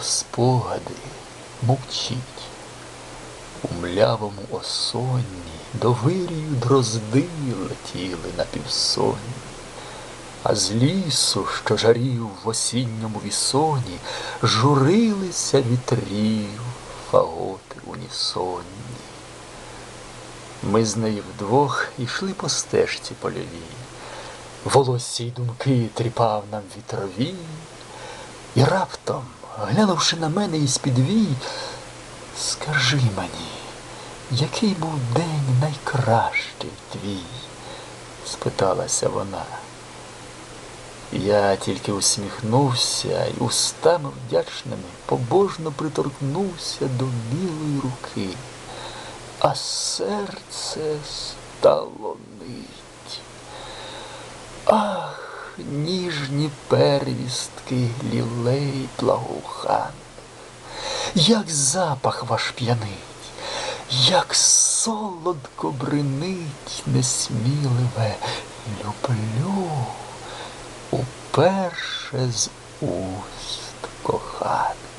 Бо спогади мовчіть. У млявому осонні до вирію дрозди летіли на півсонні, а з лісу, що жарів в осінньому вісоні, журилися вітрів фаготи унісонні. Ми з нею вдвох ішли по стежці польовій. Волосся й думки тріпав нам вітрові, і раптом, глянувши на мене із-під вій, скажи мені, який був день найкращий твій? спиталася вона. Я тільки усміхнувся і устами вдячними побожно приторкнувся до білої руки, а серце стало нить. Ах, ніжні первістки лілей благоухан, як запах ваш п'янить, як солодко бринить несміливе люблю уперше з уст коханих.